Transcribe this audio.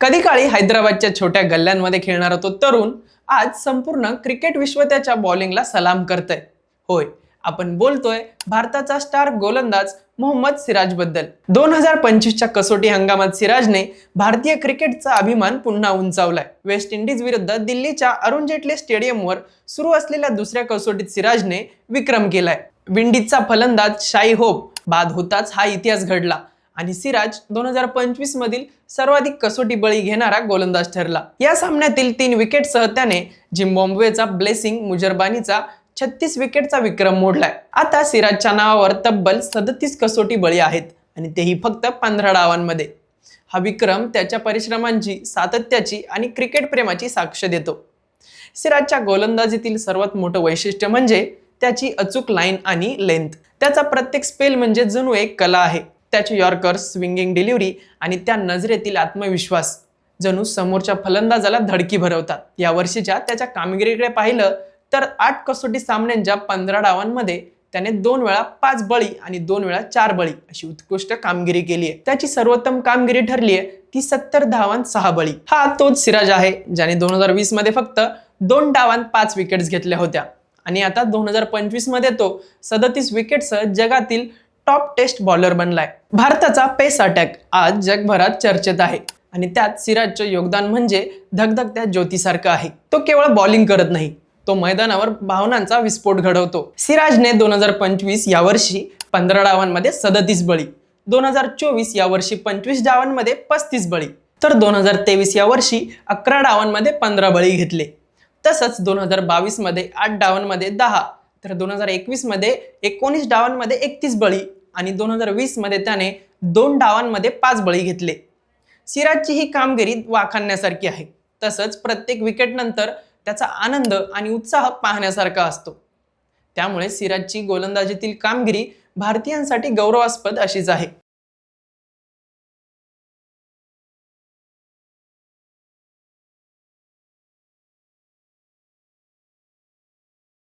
कधी काळी हैदराबादच्या छोट्या गल्ल्यांमध्ये खेळणारा तो तरुण आज संपूर्ण क्रिकेट विश्व त्याच्या बॉलिंगला सलाम करतय. होय आपण बोलतोय भारताचा स्टार गोलंदाज मोहम्मद सिराजबद्दल दोन हजार पंचवीसच्या कसोटी हंगामात सिराजने भारतीय क्रिकेटचा अभिमान पुन्हा उंचावलाय. वेस्ट इंडिज विरुद्ध दिल्लीच्या अरुण जेटली स्टेडियमवर सुरू असलेल्या दुसऱ्या कसोटीत सिराजने विक्रम केलाय. विंडीजचा फलंदाज शाई होप बाद होताच हा इतिहास घडला. आणि सिराज दोन हजार पंचवीस मधील सर्वाधिक कसोटी बळी घेणारा गोलंदाज ठरला. या सामन्यातील तीन विकेटसह त्याने झिम्बाब्वेचा ब्लेसिंग मुजरबानीचा छत्तीस विकेटचा विक्रम मोडलाय. आता सिराजच्या नावावर तब्बल सदतीस कसोटी बळी आहेत आणि तेही फक्त पंधरा डावांमध्ये. हा विक्रम त्याच्या परिश्रमांची सातत्याची आणि क्रिकेट प्रेमाची साक्ष देतो. सिराजच्या गोलंदाजीतील सर्वात मोठं वैशिष्ट्य म्हणजे त्याची अचूक लाईन आणि लेंथ त्याचा प्रत्येक स्पेल म्हणजे जणू एक कला आहे. त्याचे यॉर्कर स्विंगिंग डिलिव्हरी आणि त्या नजरेतील आत्मविश्वास जणू समोरच्या फलंदाजाला धडकी भरवतात. या वर्षीच्या त्याच्या कामगिरीकडे पाहिलं तर आठ कसोटी सामन्यांच्या पंधरा डावांमध्ये त्याने दोन वेळा पाच बळी आणि दोन वेळा चार बळी अशी उत्कृष्ट कामगिरी केली आहे त्याची सर्वोत्तम कामगिरी ठरली आहे ती सत्तर धावांत सहा बळी. हा तोच सिराज आहे ज्याने दोन हजार वीसमध्ये फक्त दोन डावांत पाच विकेट्स घेतल्या होत्या. आणि आता दोन हजार पंचवीसमध्ये तो सदतीस विकेटसह जगातील टॉप टेस्ट बॉलर बनलाय. भारताचा पेस अटॅक आज जगभरात चर्चेत आहे. आणि त्यात सिराजचं योगदान म्हणजे धगधगत्या ज्योतीसारखं आहे. तो केवळ बॉलिंग करत नाही तो मैदानावर भावनांचा विस्फोट घडवतो. सिराजने दोन हजार पंचवीस या वर्षी पंधरा डावांमध्ये सदतीस बळी दोन हजार चोवीस या वर्षी पंचवीस डावांमध्ये पस्तीस बळी तर दोन हजार तेवीस या वर्षी अकरा डावांमध्ये पंधरा बळी घेतले. तसंच दोन हजार बावीसमध्ये आठ डावांमध्ये दहा तर दोन हजार एकवीसमध्ये एकोणीस डावांमध्ये एकतीस बळी आणि दोन हजार वीसमध्ये त्याने दोन डावांमध्ये पाच बळी घेतले. सिराजची ही कामगिरी वाखाणण्यासारखी आहे. तसंच प्रत्येक विकेटनंतर त्याचा आनंद आणि उत्साह पाहण्यासारखा असतो. त्यामुळे सिराजची गोलंदाजीतील कामगिरी भारतीयांसाठी गौरवास्पद अशीच आहे.